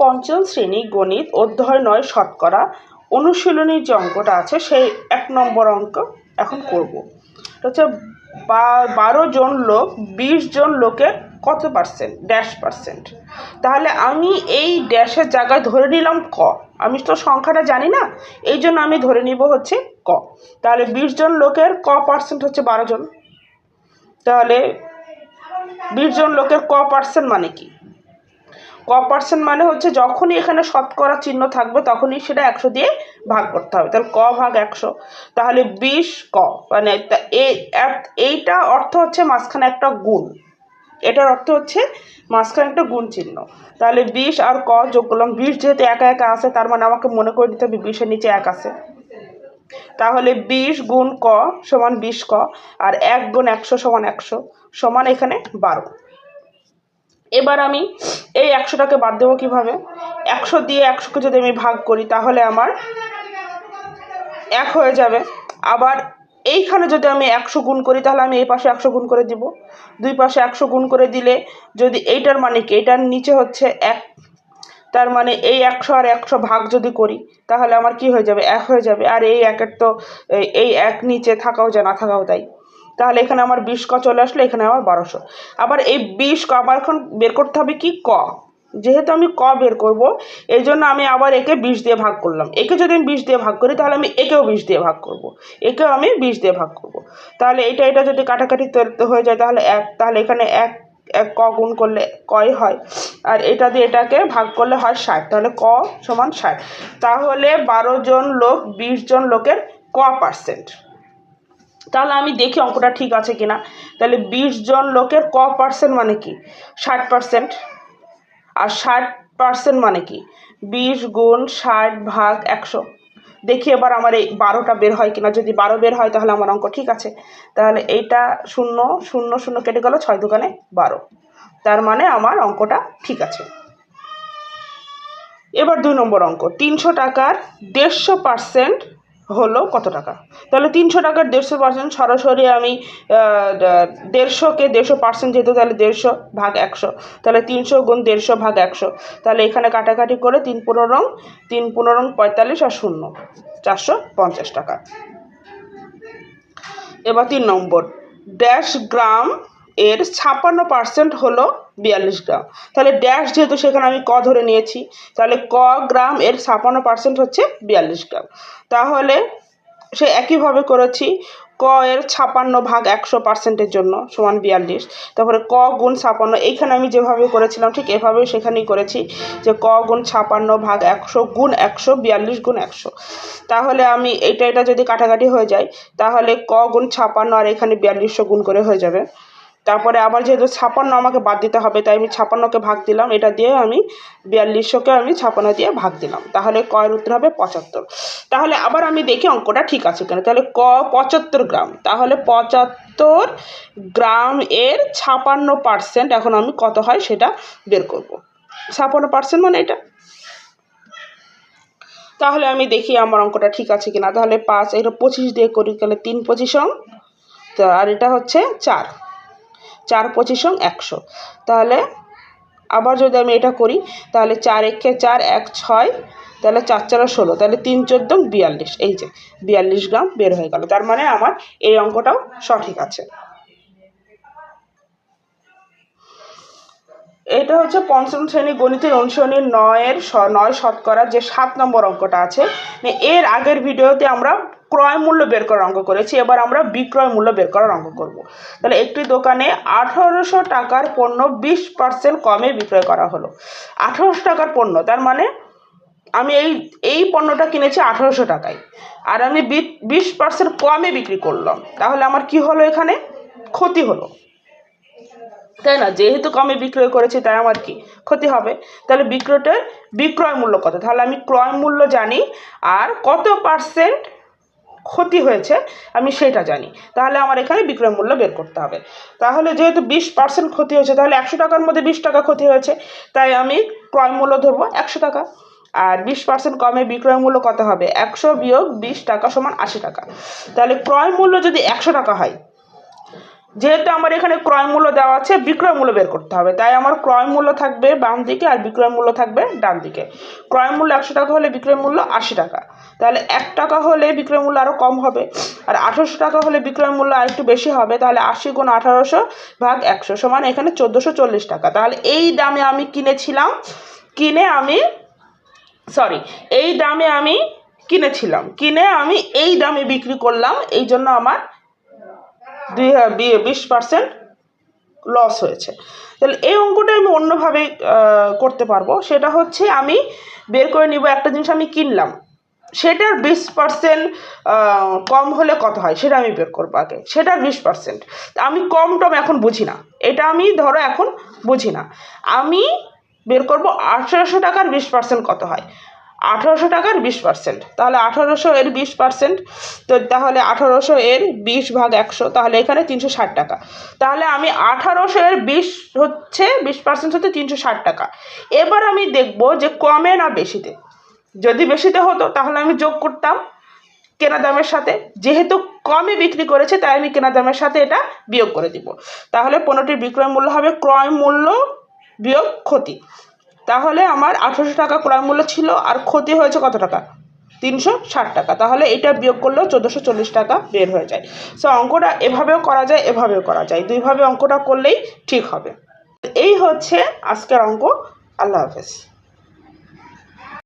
পঞ্চম শ্রেণি গণিত অধ্যায় নয় শতকরা অনুশীলনীর যে অঙ্কটা আছে, সেই এক নম্বর অঙ্ক এখন করব। হচ্ছে বারো জন লোক, বিশ জন লোকের কত পার্সেন্ট ড্যাশ পার্সেন্ট তাহলে আমি এই ড্যাশের জায়গায় ধরে নিলাম ক। আমি তো সংখ্যাটা জানি না, এই জন্য আমি ধরে নিব হচ্ছে ক। তাহলে বিশ জন লোকের ক পার্সেন্ট হচ্ছে বারো জন। তাহলে বিশ জন লোকের ক পার্সেন্ট মানে কি? ক পার্সেন্ট মানে হচ্ছে যখনই এখানে শতকরা চিহ্ন থাকবে তখনই সেটা একশো দিয়ে ভাগ করতে হবে। তাহলে ক ভাগ একশো, তাহলে বিশ ক মানে এইটা অর্থ হচ্ছে মাঝখানে একটা গুণ। এটার অর্থ হচ্ছে মাঝখানে একটা গুণ চিহ্ন। তাহলে বিশ আর ক যোগ করলাম, বিশ যেহেতু একা একা আছে, তার মানে আমাকে মনে করে দিতে হবে বিশের নিচে এক আছে। তাহলে বিশ গুণ ক সমান বিশ ক, আর এক গুণ একশো সমান একশো সমান এখানে বারো। এবার আমি এই একশোটাকে বাদ দেবো কীভাবে? একশো দিয়ে একশোকে যদি আমি ভাগ করি, তাহলে আমার এক হয়ে যাবে। আবার এইখানে যদি আমি একশো গুণ করি, তাহলে আমি এই পাশে একশো গুণ করে দিব। দুই পাশে একশো গুণ করে দিলে যদি এইটার মানে কি? এটার নিচে হচ্ছে এক। তার মানে এই একশো আর একশো ভাগ যদি করি, তাহলে আমার কি হয়ে যাবে? এক হয়ে যাবে। আর এই একের তো, এই- এক নিচে থাকাও যায়, না থাকাও তাই। তাহলে এখানে আমার বিশ ক চলে আসলো, এখানে আমার বারোশো। আবার এই বিশ ক, আমার এখন বের করতে হবে কি ক? যেহেতু আমি ক বের করব, এই জন্য আমি আবার একে বিশ দিয়ে ভাগ করলাম। একে যদি আমি বিশ দিয়ে ভাগ করি, তাহলে আমি একেও বিশ দিয়ে ভাগ করব। একেও আমি বিশ দিয়ে ভাগ করব। তাহলে এটা এটা যদি কাটাকাটি হয়ে যায়, তাহলে এক, তাহলে এখানে এক এক ক গুণ করলে কয় হয়? আর এটা দিয়ে এটাকে ভাগ করলে হয় ষাট, তাহলে ক সমান ষাট। তাহলে বারো জন লোক, বিশ জন লোকের ক পার্সেন্ট তাহলে আমি দেখি অঙ্কটা ঠিক আছে কিনা। তাহলে বিশ জন লোকের ক পার্সেন্ট মানে কি? ষাট পার্সেন্ট আর ষাট পার্সেন্ট মানে কি? বিশ গুণ ষাট ভাগ একশো। দেখি এবার আমার এই বারোটা বের হয় কিনা। যদি বারো বের হয় তাহলে আমার অঙ্ক ঠিক আছে। তাহলে এইটা শূন্য শূন্য শূন্য কেটে গেল ছয় দোকানে বারো। তার মানে আমার অঙ্কটা ঠিক আছে। এবার দুই নম্বর অঙ্ক। তিনশো টাকার দেড়শো পার্সেন্ট হলো কত টাকা? তাহলে তিনশো টাকার দেড়শো পার্সেন্ট সরাসরি আমি দেড়শোকে দেড়শো পার্সেন্ট যেহেতু, তাহলে দেড়শো ভাগ একশো। তাহলে তিনশো গুণ দেড়শো ভাগ একশো। তাহলে এখানে কাটাকাটি করে তিন পনেরো তিন পনেরো পঁয়তাল্লিশ আর শূন্য, চারশো পঞ্চাশ টাকা। এবার তিন নম্বর ড্যাশ গ্রাম এর ছাপ্পান্ন পার্সেন্ট হলো বিয়াল্লিশ গ্রাম। তাহলে ড্যাশ যেহেতু সেখানে আমি ক ধরে নিয়েছি, তাহলে ক গ্রাম এর ছাপ্পান্ন পার্সেন্ট হচ্ছে বিয়াল্লিশ গ্রাম। তাহলে সে একইভাবে করেছি, ক এর ছাপান্ন ভাগ একশো পার্সেন্টের জন্য সমান বিয়াল্লিশ, তারপরে ক গুণ ছাপান্ন, এইখানে আমি যেভাবে করেছিলাম ঠিক এভাবেই সেখানেই করেছি যে ক গুণ ছাপান্ন ভাগ একশো গুণ একশো, বিয়াল্লিশ গুণ একশো। তাহলে আমি এটা এটা যদি কাটাকাটি হয়ে যায়, তাহলে ক গুণ ছাপান্ন আর এখানে বিয়াল্লিশশো গুণ করে হয়ে যাবে। তারপরে আবার যেহেতু ছাপান্ন আমাকে বাদ দিতে হবে, তাই আমি ছাপান্নকে ভাগ দিলাম। এটা দিয়ে আমি বিয়াল্লিশশোকে আমি ছাপান্ন দিয়ে ভাগ দিলাম। তাহলে কয়ের উত্তর হবে পঁচাত্তর। তাহলে আবার আমি দেখি অঙ্কটা ঠিক আছে কেন। তাহলে ক পঁচাত্তর গ্রাম। তাহলে পঁচাত্তর গ্রাম এর ছাপান্ন পার্সেন্ট এখন আমি কত হয় সেটা বের করব। ছাপান্ন পার্সেন্ট মানে এটা। তাহলে আমি দেখি আমার অঙ্কটা ঠিক আছে কিনা। তাহলে পাঁচ, এটা পঁচিশ দিয়ে করি, তাহলে তিন পঁচিশং তো আর এটা হচ্ছে চার। চার পঁচিশং একশো। তাহলে আবার যদি আমি এটা করি, তাহলে চার একে চার এক ছয়, তাহলে চার চারা ষোলো, তাহলে তিন চোদ্দ বিয়াল্লিশ। এই যে বিয়াল্লিশ গ্রাম বের হয়ে গেল। তার মানে আমার এই অঙ্কটাও সঠিক আছে। এটা হচ্ছে পঞ্চম শ্রেণি গণিতের অনুশীলনী নয়ের নয় শতকরা যে সাত নম্বর অঙ্কটা আছে এর আগের ভিডিওতে আমরা ক্রয় মূল্য বের করার অঙ্ক করেছি, এবার আমরা বিক্রয় মূল্য বের করার অঙ্ক করব। তাহলে একটি দোকানে আঠারোশো টাকার পণ্য বিশ পার্সেন্ট কমে বিক্রয় করা হলো। আঠারোশো টাকার পণ্য, তার মানে আমি এই এই পণ্যটা কিনেছি আঠারোশো টাকায়, আর আমি বিশ পার্সেন্ট কমে বিক্রি করলাম। তাহলে আমার কি হলো এখানে? ক্ষতি হলো। তাই না? যেহেতু কমে বিক্রয় করেছি, তাই আমার কি ক্ষতি হবে? তাহলে বিক্রয়টার বিক্রয় মূল্য কত? তাহলে আমি ক্রয় মূল্য জানি আর কত পার্সেন্ট ক্ষতি হয়েছে আমি সেটা জানি। তাহলে আমার এখানে বিক্রয় মূল্য বের করতে হবে। তাহলে যেহেতু বিশ পার্সেন্ট ক্ষতি হয়েছে, তাহলে একশো টাকার মধ্যে বিশ টাকা ক্ষতি হয়েছে, তাই আমি ক্রয় মূল্য ধরবো একশো টাকা। আর বিশ পার্সেন্ট কমে বিক্রয় মূল্য কত হবে? একশো বিয়োগ বিশ টাকা সমান আশি টাকা। তাহলে ক্রয় মূল্য যদি একশো টাকা হয় যেহেতু আমার এখানে ক্রয় মূল্য দেওয়া আছে, বিক্রয় মূল্য বের করতে হবে। তাই আমার ক্রয় মূল্য থাকবে বাম দিকে আর বিক্রয় মূল্য থাকবে ডান দিকে। ক্রয় মূল্য একশো টাকা হলে বিক্রয় মূল্য আশি টাকা। তাহলে এক টাকা হলে বিক্রয় মূল্য আরও কম হবে। আর আঠারোশো টাকা হলে বিক্রয় মূল্য আর একটু বেশি হবে, তাহলে আশি গুণ আঠারোশো ভাগ একশো সমান এখানে চোদ্দোশো চল্লিশ টাকা। তাহলে এই দামে আমি কিনেছিলাম, কিনে আমি সরি এই দামে আমি কিনেছিলাম। কিনে আমি এই দামে বিক্রি করলাম, এই জন্য আমার দুই বিশ পার্সেন্ট লস হয়েছে। তাহলে এই অঙ্কটা আমি অন্যভাবে করতে পারব। সেটা হচ্ছে আমি বের করে নিব, একটা জিনিস আমি কিনলাম। সেটার বিশ পার্সেন্ট কম হলে কত হয়? সেটা আমি বের করব আগে। সেটার বিশ পার্সেন্ট আমি কম টম এখন বুঝি না। এটা আমি ধরো এখন বুঝি না। আমি বের করব আঠেরোশো টাকার বিশ পার্সেন্ট কত হয়? আঠারোশো টাকার বিশ পার্সেন্ট তাহলে আঠারোশো এর বিশ পার্সেন্ট তো তাহলে আঠারোশো এর বিশ ভাগ একশো, তাহলে এখানে তিনশো ষাট টাকা। তাহলে আমি আঠারোশো এর বিশ হচ্ছে, বিশ পার্সেন্ট হচ্ছে তিনশো ষাট টাকা। এবার আমি দেখব যে কমে না বেশিতে। যদি বেশিতে হতো, তাহলে আমি যোগ করতাম কেনা দামের সাথে। যেহেতু কমে বিক্রি করেছে, তাই আমি কেনা দামের সাথে এটা বিয়োগ করে দিব। তাহলে পণ্যটির বিক্রয় মূল্য হবে ক্রয় মূল্য বিয়োগ ক্ষতি। তাহলে আমার আঠেরোশো টাকা ক্রয় মূল্য ছিল, আর ক্ষতি হয়েছে কত টাকা? তিনশো ষাট টাকা। তাহলে এটা বিয়োগ করলেও চোদ্দোশো চল্লিশ টাকা বের হয়ে যায়। সো অঙ্কটা এভাবেও করা যায়, এভাবেও করা যায়। দুইভাবে অঙ্কটা করলেই ঠিক হবে। এই হচ্ছে আজকের অঙ্ক। আল্লাহ হাফেজ।